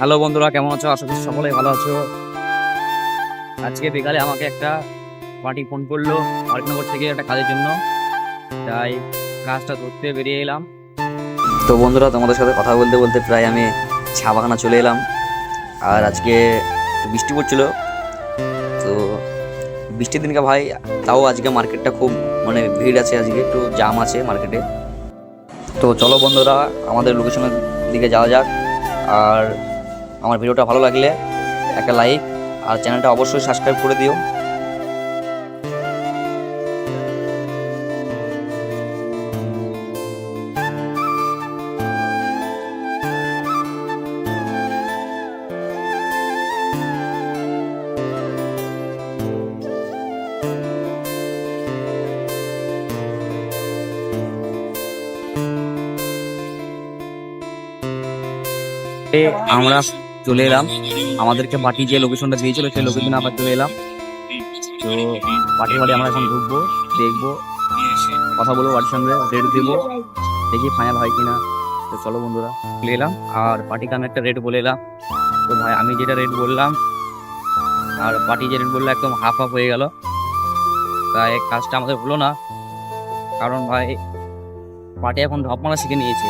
Hello বন্ধুরা, কেমন আছো? আশা করছি সকলেই ভালো আছো। আজকে বিকালে আমাকে একটা পার্টি ফোন করল মার্কনগর থেকে একটা কাজের জন্য। তাই কাজটা ধরতে বেরিয়ে এলাম। তো বন্ধুরা, তোমাদের সাথে কথা বলতে বলতে প্রায় আমি চা বাগানা চলে এলাম। আর আজকে বৃষ্টি পড়ছিল। তো বৃষ্টির দিনকে ভাই, তাও আজকে মার্কেটটা খুব মানে ভিড় আছে, আজকে একটু জাম আছে মার্কেটে। তো চলো বন্ধুরা, আমাদের লোকেশনের দিকে যাওয়া যাক। আর আমার ভিডিওটা ভালো লাগলে একটা লাইক আর চ্যানেলটা অবশ্যই সাবস্ক্রাইব করে দিও। আমরা চলে এলাম। আমাদেরকে পার্টি যে লোকেশনটা দিয়েছিল, সেই লোকেশনে আবার চলে এলাম। তো পার্টি বাড়ি আমরা এখন ঢুকবো, দেখব, কথা বলব বাড়ির সঙ্গে রেট দেবো, দেখি ফাইনাল হয় কিনা। তো চলো বন্ধুরা, চলে এলাম। আর পার্টিকে আমি একটা রেট বলে এলাম। তো ভাই, আমি যেটা রেট বললাম, আর পার্টি যে রেট বলল একদম হাফ হাফ হয়ে গেল। তাই কাজটা আমাদের হলো না। কারণ ভাই পার্টি এখন ঢপ মারা শিখে নিয়েছে।